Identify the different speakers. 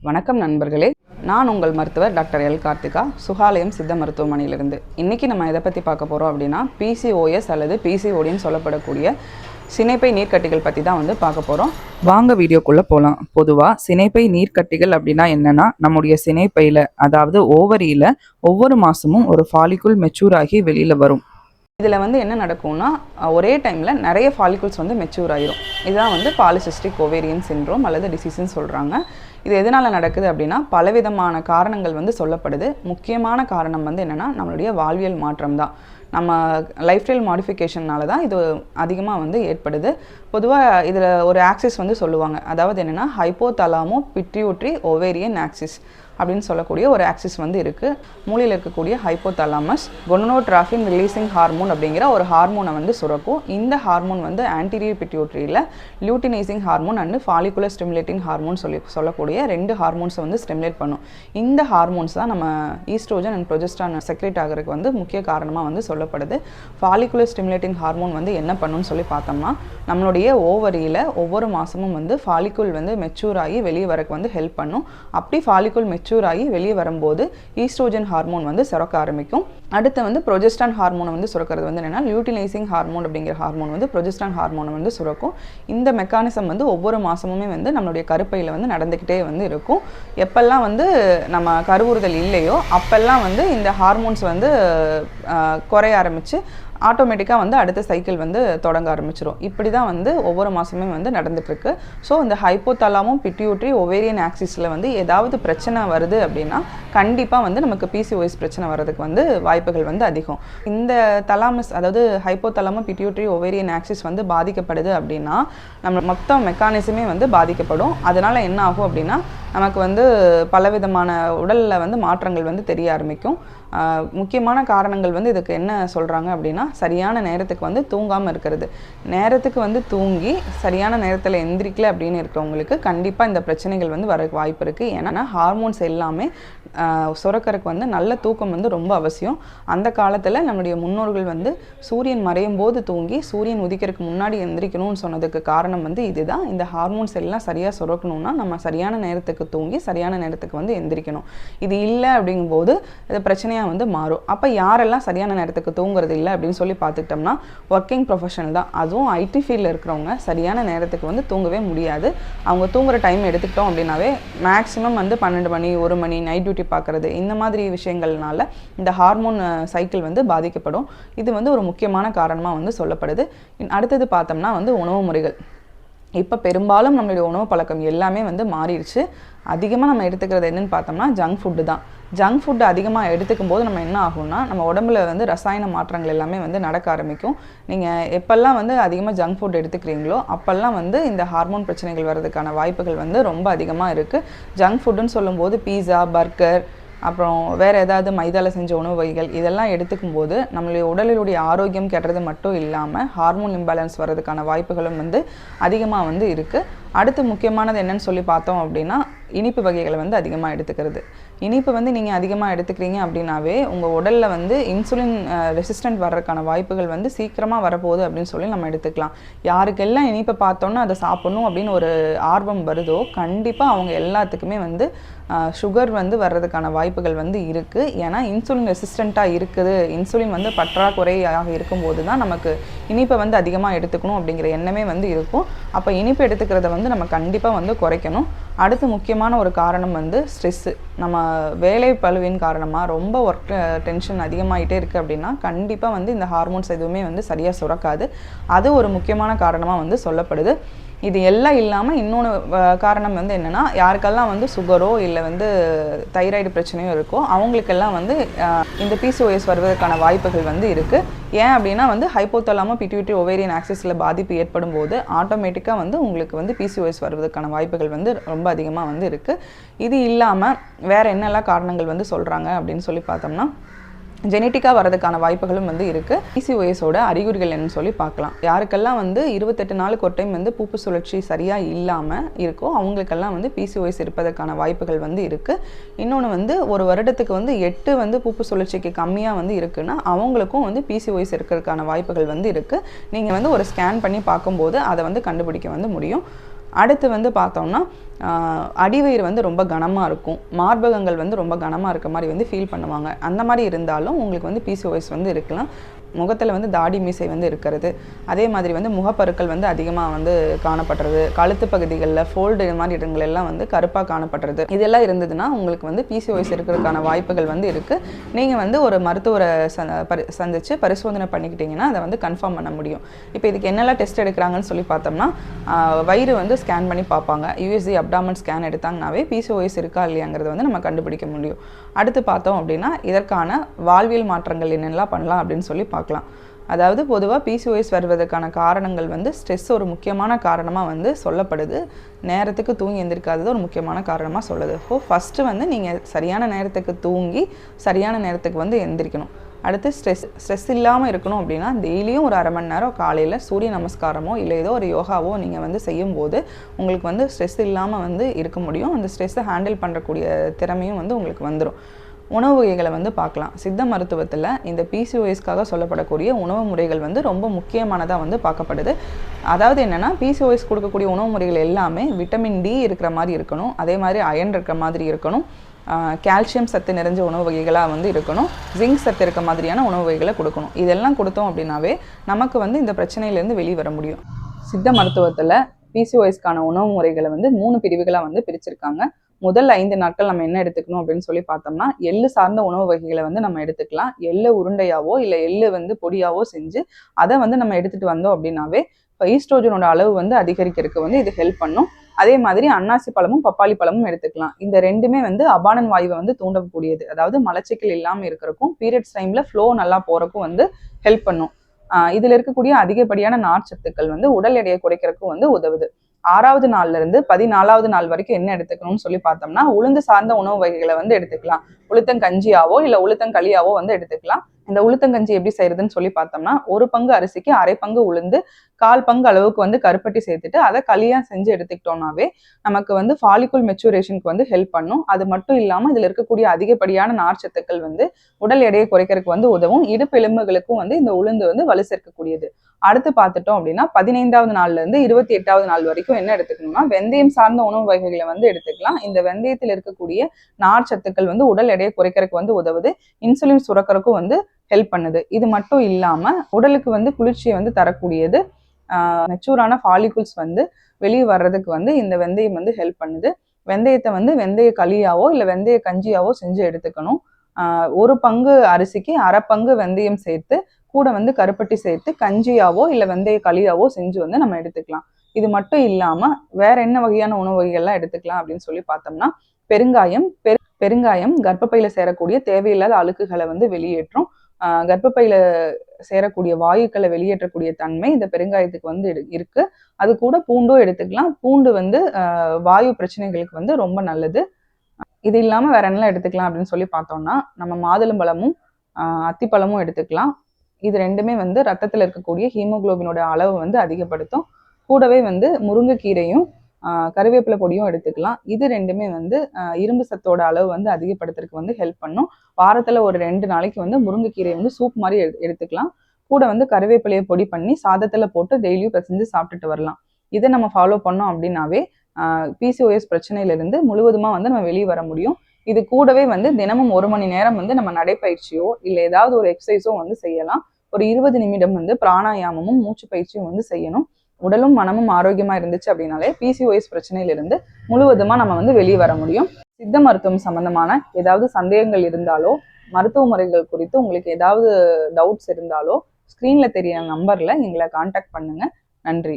Speaker 1: வணக்கம் நண்பர்களே. நான் உங்கள் மருத்துவர் டாக்டர் எல். கார்த்திகா சுகாலயம் சித்த மருத்துவமனையிலிருந்து. இன்றைக்கி நம்ம எதை பற்றி பார்க்க போகிறோம் அப்படின்னா பிசிஓஎஸ் அல்லது பிசிஓடின்னு சொல்லப்படக்கூடிய சினைப்பை நீர்க்கட்டிகள் பற்றி தான் வந்து பார்க்க போகிறோம் வாங்க வீடியோக்குள்ளே போகலாம் பொதுவாக சினைப்பை நீர்க்கட்டிகள் அப்படின்னா என்னென்னா நம்முடைய சினைப்பையில் அதாவது ஓவரியில் ஒவ்வொரு மாதமும் ஒரு ஃபாலிக்குள் மெச்சூர் ஆகி வெளியில் வரும். இதில் வந்து என்ன நடக்கும்னா ஒரே டைமில் நிறைய ஃபாலிகுல்ஸ் வந்து மெச்சூர் ஆயிரும். இதுதான் வந்து பாலிசிஸ்டிக் ஓவேரியன் சின்ரோம் அல்லது டிசீஸ்ன்னு சொல்கிறாங்க இது எதனால் நடக்குது அப்படின்னா பலவிதமான காரணங்கள் வந்து சொல்லப்படுது. முக்கியமான காரணம் வந்து என்னென்னா நம்மளுடைய வாழ்வியல் மாற்றம் தான் நம்ம லைஃப் ஸ்டைல் மாடிஃபிகேஷனால தான் இது அதிகமாக வந்து ஏற்படுது. பொதுவாக இதில் ஒரு ஆக்சிஸ் வந்து சொல்லுவாங்க. அதாவது என்னென்னா ஹைப்போதலாமோ பிட்ரியூட்ரி ஓவேரியன் ஆக்சிஸ் அப்படின்னு சொல்லக்கூடிய ஒரு ஆக்சிஸ் வந்து இருக்குது மூளையில் இருக்கக்கூடிய ஹைப்போதலாமஸ் கொனோட்ராஃபின் ரிலீசிங் ஹார்மோன் அப்படிங்கிற ஒரு ஹார்மோனை வந்து சுரக்கும். இந்த ஹார்மோன் வந்து anterior பிட்யூட்ரியில் luteinizing hormone and follicular stimulating hormone சொல்லி சொல்லக்கூடிய ரெண்டு ஹார்மோன்ஸை வந்து ஸ்டிமுலேட் பண்ணும். இந்த ஹார்மோன்ஸ் தான் நம்ம ஈஸ்ட்ரோஜன் அண்ட் ப்ரொஜெஸ்டான் செக்ரேட் ஆகிறதுக்கு வந்து முக்கிய காரணமாக வந்து சொல்லப்படுது. ஃபாலிகுலர் ஸ்டிமுலேட்டிங் ஹார்மோன் வந்து என்ன பண்ணுன்னு சொல்லி பார்த்தோம்னா நம்மளுடைய ஓவரியில் ஒவ்வொரு மாதமும் வந்து ஃபாலிகுல் வந்து மெச்சூர் ஆகி வெளியே வரக்கு வந்து ஹெல்ப் பண்ணும். அப்படி ஃபாலிகுல் மெச்சூர் ஆகி வெளியே வரும்போது ஈஸ்ட்ரோஜன் ஹார்மோன் வந்து சுரக்க ஆரம்பிக்கும். அடுத்து வந்து ப்ரொஜெஸ்டான் ஹார்மோனை வந்து சுரக்கிறது வந்து என்னென்னா லியூட்டினைசிங் ஹார்மோன் அப்படிங்கிற ஹார்மோன் வந்து ப்ரொஜெஸ்டான் ஹார்மோனை வந்து சுரக்கும். இந்த மெக்கானிசம் வந்து ஒவ்வொரு மாதமுமே வந்து நம்மளுடைய கருப்பையில் வந்து நடந்துக்கிட்டே வந்து இருக்கும். எப்பெல்லாம் வந்து நம்ம கருவுறுதல் இல்லையோ அப்பெல்லாம் வந்து இந்த ஹார்மோன்ஸ் வந்து குறைய ஆரம்பித்து ஆட்டோமேட்டிக்காக வந்து அடுத்த சைக்கிள் வந்து தொடங்க ஆரம்பிச்சிடும் இப்படி தான் வந்து ஒவ்வொரு மாதமே வந்து நடந்துகிட்ருக்கு ஸோ இந்த ஹைப்போதலாமும் பிட்யூட்ரி ஒவேரியன் ஆக்சிஸில் வந்து ஏதாவது பிரச்சனை வருது அப்படின்னா கண்டிப்பாக வந்து நமக்கு பிசிஓஎஸ் பிரச்சனை வர்றதுக்கு வந்து வாய்ப்புகள் வந்து அதிகம். இந்த தலாமஸ் அதாவது ஹைப்போதலாமும் பிட்யூட்ரி ஒவேரியன் ஆக்சிஸ் வந்து பாதிக்கப்படுது அப்படின்னா நம்ம மொத்த மெக்கானிசமே வந்து பாதிக்கப்படும். அதனால் என்ன ஆகும் அப்படின்னா நமக்கு வந்து பலவிதமான உடலில் வந்து மாற்றங்கள் வந்து தெரிய ஆரம்பிக்கும். முக்கியமான காரணங்கள் வந்து இதுக்கு என்ன சொல்கிறாங்க அப்படின்னா சரியான நேரத்துக்கு வந்து தூங்காமல் இருக்கிறது. நேரத்துக்கு வந்து தூங்கி சரியான நேரத்தில் எந்திரிக்கல அப்படின்னு இருக்கிறவங்களுக்கு கண்டிப்பாக இந்த பிரச்சனைகள் வந்து வர வாய்ப்பு இருக்குது ஏன்னா ஹார்மோன்ஸ் எல்லாமே ஆஹ் வந்து நல்ல தூக்கம் வந்து ரொம்ப அவசியம். அந்த காலத்தில் நம்முடைய முன்னோர்கள் வந்து சூரியன் மறையும் போது தூங்கி சூரியன் உதிக்கிறதுக்கு முன்னாடி எந்திரிக்கணும்னு சொன்னதுக்கு காரணம் வந்து இதுதான். இந்த ஹார்மோன்ஸ் எல்லாம் சரியாக சுரக்கணும்னா நம்ம சரியான நேரத்துக்கு தூங்கி சரியான நேரத்துக்கு வந்து எந்திரிக்கணும். இது இல்லை அப்படிங்கும்போது இது பிரச்சனையாக வந்து மாறும். அப்போ யாரெல்லாம் சரியான நேரத்துக்கு தூங்குறது இல்லை அப்படின்னு சொல்லி பார்த்துக்கிட்டோம்னா ஒர்க்கிங் ப்ரொஃபஷனல் தான். அதுவும் ஐடி ஃபீல்டில் இருக்கிறவங்க சரியான நேரத்துக்கு வந்து தூங்கவே முடியாது. அவங்க தூங்குற டைம் எடுத்துக்கிட்டோம் அப்படின்னாவே மேக்ஸிமம் வந்து பன்னெண்டு மணி ஒரு மணி நைட் டியூட்டி பார்க்குறது இந்த மாதிரி விஷயங்கள்னால இந்த ஹார்மோன் சைக்கிள் வந்து பாதிக்கப்படும். இது வந்து ஒரு முக்கியமான காரணமாக வந்து சொல்லப்படுது. அடுத்தது பார்த்தோம்னா வந்து உணவு முறைகள். இப்போ பெரும்பாலும் நம்மளுடைய உணவு பழக்கம் எல்லாமே வந்து மாறிடுச்சு. அதிகமாக நம்ம எடுத்துக்கிறது என்னன்னு பார்த்தோம்னா ஜங்க் ஃபுட்டு தான். ஜங்க் ஃபுட்டு அதிகமாக எடுத்துக்கும் போது நம்ம என்ன ஆகும்னா நம்ம உடம்புல வந்து ரசாயன மாற்றங்கள் எல்லாமே வந்து நடக்க ஆரம்பிக்கும். நீங்கள் எப்போல்லாம் வந்து அதிகமாக ஜங்க் ஃபுட் எடுத்துக்கிறீங்களோ அப்போல்லாம் வந்து இந்த ஹார்மோன் பிரச்சனைகள் வர்றதுக்கான வாய்ப்புகள் வந்து ரொம்ப அதிகமாக இருக்குது ஜங்க் ஃபுட்டுன்னு சொல்லும்போது பீஸா பர்கர் அப்புறம் வேறு ஏதாவது மைதாவில் செஞ்ச உணவு வகைகள் இதெல்லாம் எடுத்துக்கும் போது நம்மளுடைய உடலினுடைய ஆரோக்கியம் கெட்டுறது மட்டும் இல்லாமல் ஹார்மோன் இம்பேலன்ஸ் வர்றதுக்கான வாய்ப்புகளும் வந்து அதிகமாக வந்து இருக்குது அடுத்து முக்கியமானது என்னன்னு சொல்லி பார்த்தோம் அப்படின்னா இனிப்பு வகைகளை வந்து அதிகமாக எடுத்துக்கிறது. இனிப்பு வந்து நீங்கள் அதிகமாக எடுத்துக்கிறீங்க அப்படின்னாவே உங்கள் உடலில் வந்து இன்சுலின் ரெசிஸ்டன்ட் வர்றதுக்கான வாய்ப்புகள் வந்து சீக்கிரமாக வரப்போகுது அப்படின்னு சொல்லி நம்ம எடுத்துக்கலாம். யாருக்கெல்லாம் இனிப்பை பார்த்தோன்னா அதை சாப்பிடணும் அப்படின்னு ஒரு ஆர்வம் வருதோ கண்டிப்பாக அவங்க எல்லாத்துக்குமே வந்து சுகர் வந்து வர்றதுக்கான வாய்ப்புகள் வந்து இருக்குது ஏன்னா இன்சுலின் ரெசிஸ்டண்ட்டாக இருக்குது. இன்சுலின் வந்து பற்றாக்குறையாக இருக்கும்போது தான் நமக்கு இனிப்பை வந்து அதிகமாக எடுத்துக்கணும் அப்படிங்கிற எண்ணமே வந்து இருக்கும். அப்போ இனிப்பு எடுத்துக்கிறத வந்து நம்ம கண்டிப்பாக வந்து குறைக்கணும். அடுத்து முக்கியமான ஒரு காரணம் வந்து ஸ்ட்ரெஸ்ஸு நம்ம வேலை பழுவின் காரணமாக ரொம்ப ஒர்க் டென்ஷன் அதிகமாகிட்டே இருக்குது அப்படின்னா கண்டிப்பாக வந்து இந்த ஹார்மோன்ஸ் எதுவுமே வந்து சரியாக சுரக்காது. அது ஒரு முக்கியமான காரணமாக வந்து சொல்லப்படுது. இது எல்லாம் இல்லாமல் இன்னொன்று காரணம் வந்து என்னென்னா யாருக்கெல்லாம் வந்து சுகரோ இல்லை வந்து தைராய்டு பிரச்சனையோ இருக்கோ அவங்களுக்கெல்லாம் வந்து இந்த பிசிஓஎஸ் வருவதற்கான வாய்ப்புகள் வந்து இருக்குது ஏன் அப்படின்னா வந்து ஹைப்போத்தலாமோ பிட்யூட்ரி ஒவேரியன் ஆக்சிஸில் பாதிப்பு ஏற்படும் போது ஆட்டோமேட்டிக்காக வந்து உங்களுக்கு வந்து பிசிஓஎஸ் வருவதற்கான வாய்ப்புகள் வந்து ரொம்ப அதிகமாக வந்து இருக்குது இது இல்லாமல் வேறு என்னெல்லாம் காரணங்கள் வந்து சொல்கிறாங்க அப்படின்னு சொல்லி பார்த்தோம்னா ஜெனட்டிக்காக வரதுக்கான வாய்ப்புகளும் வந்து இருக்குது பிசிஓஎஸோட அறிகுறிகள் என்னன்னு சொல்லி பார்க்கலாம். யாருக்கெல்லாம் வந்து இருபத்தெட்டு நாளுக்கு ஒரு டைம் வந்து பூப்பு சுழற்சி சரியாக இல்லாமல் இருக்கோ அவங்களுக்கெல்லாம் வந்து பிசிஓஎஸ் இருப்பதற்கான வாய்ப்புகள் வந்து இருக்குது இன்னொன்று வந்து ஒரு வருடத்துக்கு வந்து எட்டு வந்து பூப்பு சுழற்சிக்கு கம்மியாக வந்து இருக்குன்னா அவங்களுக்கும் வந்து பிசிஓஎஸ் இருக்கிறதுக்கான வாய்ப்புகள் வந்து இருக்குது நீங்கள் வந்து ஒரு ஸ்கேன் பண்ணி பார்க்கும்போது அதை வந்து கண்டுபிடிக்க வந்து முடியும். அடுத்து வந்து பார்த்தோம்னா அடிவயிறு வந்து ரொம்ப கனமாக இருக்கும். மார்பகங்கள் வந்து ரொம்ப கனமாக இருக்க மாதிரி வந்து ஃபீல் பண்ணுவாங்க. அந்த மாதிரி இருந்தாலும் உங்களுக்கு வந்து பிசிஓஎஸ் வந்து இருக்கலாம். முகத்தில் வந்து தாடி மீசை வந்து இருக்கிறது. அதே மாதிரி வந்து முகப்பருக்கள் வந்து அதிகமாக வந்து காணப்படுறது. கழுத்து பகுதிகளில் ஃபோல்டு இது மாதிரி இடங்கள் எல்லாம் வந்து கருப்பாக காணப்படுறது. இதெல்லாம் இருந்ததுன்னா உங்களுக்கு வந்து பிசிஓஎஸ் இருக்கிறதுக்கான வாய்ப்புகள் வந்து இருக்குது நீங்கள் வந்து ஒரு மருத்துவரை ச பரி சந்தித்து பரிசோதனை பண்ணிக்கிட்டீங்கன்னா அதை வந்து கன்ஃபார்ம் பண்ண முடியும். இப்போ இதுக்கு என்னெல்லாம் டெஸ்ட் எடுக்கிறாங்கன்னு சொல்லி பார்த்தோம்னா வயிறு வந்து ஸ்கேன் பண்ணி பார்ப்பாங்க. யூஎஸ்சி அப்டாமன் ஸ்கேன் எடுத்தாங்கனாவே பிசிஓஎஸ் இருக்கா இல்லையாங்கிறத வந்து நம்ம கண்டுபிடிக்க முடியும். அடுத்து பார்த்தோம் அப்படின்னா இதற்கான வாழ்வியல் மாற்றங்கள் என்னென்னலாம் பண்ணலாம் அப்படின்னு சொல்லி பார்க்கலாம். அதாவது பொதுவாக பிசிஓஎஸ் வருவதற்கான காரணங்கள் வந்து ஸ்ட்ரெஸ் ஒரு முக்கியமான காரணமாக வந்து சொல்லப்படுது. நேரத்துக்கு தூங்கி எந்திரிக்காதது ஒரு முக்கியமான காரணமாக சொல்லுது. ஸோ ஃபஸ்ட்டு வந்து நீங்கள் சரியான நேரத்துக்கு தூங்கி சரியான நேரத்துக்கு வந்து எந்திரிக்கணும். அடுத்து ஸ்ட்ரெஸ் ஸ்ட்ரெஸ் இல்லாமல் இருக்கணும் அப்படின்னா டெய்லியும் ஒரு அரை மணி நேரம் காலையில் சூரிய நமஸ்காரமோ இல்லை ஏதோ ஒரு யோகாவோ நீங்கள் வந்து செய்யும்போது உங்களுக்கு வந்து ஸ்ட்ரெஸ் இல்லாமல் வந்து இருக்க முடியும். அந்த ஸ்ட்ரெஸ்ஸை ஹேண்டில் பண்ணுறக்கூடிய திறமையும் வந்து உங்களுக்கு வந்துடும் உணவு வகைகளை வந்து பார்க்கலாம். சித்த மருத்துவத்தில் இந்த பிசிஓஎஸ்க்காக சொல்லப்படக்கூடிய உணவு முறைகள் வந்து ரொம்ப முக்கியமானதாக வந்து பார்க்கப்படுது. அதாவது என்னென்னா பிசிஓஎஸ் கொடுக்கக்கூடிய உணவு முறைகள் எல்லாமே விட்டமின் டி இருக்கிற மாதிரி இருக்கணும். அதே மாதிரி அயன் இருக்கிற மாதிரி இருக்கணும். கால்சியம் சத்து நிறைஞ்ச உணவு வகைகளாக வந்து இருக்கணும். ஜிங்க் சத்து இருக்க மாதிரியான உணவு வகைகளை கொடுக்கணும். இதெல்லாம் கொடுத்தோம் அப்படின்னாவே நமக்கு வந்து இந்த பிரச்சனையிலேருந்து வெளியே வர முடியும். சித்த மருத்துவத்தில் பிசிஓஎஸ்க்கான உணவு முறைகளை வந்து மூணு பிரிவுகளாக வந்து பிரிச்சிருக்காங்க. முதல் ஐந்து நாட்கள் நம்ம என்ன எடுத்துக்கணும் அப்படின்னு சொல்லி பார்த்தோம்னா எள்ளு சார்ந்த உணவு வகைகளை வந்து நம்ம எடுத்துக்கலாம். எள்ளு உருண்டையாவோ இல்லை எள்ளு வந்து பொடியாவோ செஞ்சு அதை வந்து நம்ம எடுத்துட்டு வந்தோம் அப்படின்னாவே இப்போ ஈஸ்ட்ரோஜனோட அளவு வந்து அதிகரிக்கிறதுக்கு வந்து இது ஹெல்ப் பண்ணும். அதே மாதிரி அன்னாசி பழமும் பப்பாளி பழமும் எடுத்துக்கலாம். இந்த ரெண்டுமே வந்து அபானன் வாயுவை வந்து தூண்டக்கூடியது. அதாவது மலச்சிக்கல் இல்லாமல் இருக்கிறக்கும் பீரியட்ஸ் டைம்ல ஃப்ளோ நல்லா போறக்கும் வந்து ஹெல்ப் பண்ணும். இதில் இருக்கக்கூடிய அதிகப்படியான நார்ச்சத்துக்கள் வந்து உடல் எடையை குறைக்கிறதுக்கும் வந்து உதவுது. ஆறாவது நாள்ல இருந்து பதினாலாவது நாள் வரைக்கும் என்ன எடுத்துக்கணும்னு சொல்லி பார்த்தோம்னா உளுந்து சார்ந்த உணவு வகைகளை வந்து எடுத்துக்கலாம். உளுத்தங்கஞ்சியாவோ இல்லை உளுத்தங்களியாவோ வந்து எடுத்துக்கலாம். இந்த உளுத்தங்கஞ்சி எப்படி செய்யறதுன்னு சொல்லி பார்த்தோம்னா ஒரு பங்கு அரிசிக்கு அரை பங்கு உளுந்து கால் பங்கு அளவுக்கு வந்து கருப்பட்டி சேர்த்துட்டு அதை களியா செஞ்சு எடுத்துக்கிட்டோம்னாவே நமக்கு வந்து ஃபாலிகுல் மெச்சூரேஷனுக்கு வந்து ஹெல்ப் பண்ணும். அது மட்டும் இல்லாமல் இதுல இருக்கக்கூடிய அதிகப்படியான நார்ச்சத்துக்கள் வந்து உடல் எடையை குறைக்கிறதுக்கு வந்து உதவும். இடுப்பு எலும்புகளுக்கும் வந்து இந்த உளுந்து வந்து வலு சேர்க்கக்கூடியது. அடுத்து பார்த்துட்டோம் அப்படின்னா பதினைந்தாவது நாள்ல இருந்து இருபத்தி எட்டாவது நாள் வரைக்கும் என்ன எடுத்துக்கணும்னா வெந்தயம் சார்ந்த உணவு வகைகளை வந்து எடுத்துக்கலாம். இந்த வெந்தயத்தில் இருக்கக்கூடிய நார் சத்துக்கள் வந்து உடல் எடை எடையை குறைக்கிறதுக்கு வந்து உதவுது. இன்சுலின் சுரக்கிறதுக்கும் வந்து ஹெல்ப் பண்ணுது. இது மட்டும் இல்லாம உடலுக்கு வந்து குளிர்ச்சியை வந்து தரக்கூடியது. மெச்சூரான ஃபாலிகுல்ஸ் வந்து வெளியே வர்றதுக்கு வந்து இந்த வெந்தயம் வந்து ஹெல்ப் பண்ணுது. வெந்தயத்தை வந்து வெந்தய களியாவோ இல்லை வெந்தய கஞ்சியாவோ செஞ்சு எடுத்துக்கணும். ஒரு பங்கு அரிசிக்கு அரை பங்கு வெந்தயம் சேர்த்து கூட வந்து கருப்பட்டி சேர்த்து கஞ்சியாவோ இல்லை வெந்தய களியாவோ செஞ்சு வந்து நம்ம எடுத்துக்கலாம். இது மட்டும் இல்லாம வேற என்ன வகையான உணவு வகைகள்லாம் எடுத்துக்கலாம் அப்படின்னு சொல்லி பார்த்தோம்னா பெருங்காயம் பெரு பெருங்காயம் கர்ப்பப்பையில சேரக்கூடிய தேவையில்லாத அழுக்குகளை வந்து வெளியேற்றும். கர்ப்பப்பையில சேரக்கூடிய வாயுக்களை வெளியேற்றக்கூடிய தன்மை இந்த பெருங்காயத்துக்கு வந்து இருக்கு. அது கூட பூண்டும் எடுத்துக்கலாம். பூண்டு வந்து வாயு பிரச்சனைகளுக்கு வந்து ரொம்ப நல்லது. இது இல்லாம வேற என்னலாம் எடுத்துக்கலாம் அப்படின்னு சொல்லி பார்த்தோம்னா நம்ம மாதுளம்பழமும் அத்திப்பழமும் எடுத்துக்கலாம். இது ரெண்டுமே வந்து ரத்தத்தில் இருக்கக்கூடிய ஹீமோகுளோபினோட அளவை வந்து அதிகப்படுத்தும். கூடவே வந்து முருங்கைக்கீரையும் கருவேப்பிலை பொடியும் எடுத்துக்கலாம். இது ரெண்டுமே வந்து இரும்பு சத்தோட அளவு வந்து அதிகப்படுத்துறதுக்கு வந்து ஹெல்ப் பண்ணும். வாரத்தில் ஒரு ரெண்டு நாளைக்கு வந்து முருங்கைக்கீரை வந்து சூப் மாதிரி எடு- எடுத்துக்கலாம். கூட வந்து கருவேப்பிலையை பொடி பண்ணி சாதத்தில் போட்டு டெய்லியும் பிசைஞ்சு சாப்பிட்டுட்டு வரலாம். இதை நம்ம ஃபாலோ பண்ணோம் அப்படின்னாவே பிசிஓஎஸ் பிரச்சனையிலிருந்து முழுவதுமா வந்து நம்ம வெளியே வர முடியும். இது கூடவே வந்து தினமும் ஒரு மணி நேரம் வந்து நம்ம நடைப்பயிற்சியோ இல்லை ஏதாவது ஒரு எக்ஸசைஸோ வந்து செய்யலாம். ஒரு இருபது நிமிடம் வந்து பிராணாயாமமும் மூச்சு பயிற்சியும் வந்து செய்யணும். உடலும் மனமும் ஆரோக்கியமா இருந்துச்சு அப்படின்னாலே பிசிஓஎஸ் பிரச்சனையிலிருந்து முழுவதுமா நம்ம வந்து வெளியே வர முடியும். சித்த மருத்துவம் சம்பந்தமான ஏதாவது சந்தேகங்கள் இருந்தாலோ மருத்துவ முறைகள் குறித்து உங்களுக்கு ஏதாவது டவுட்ஸ் இருந்தாலோ ஸ்க்ரீனில் தெரிய நம்பர்ல எங்களை காண்டாக்ட் பண்ணுங்க. நன்றி.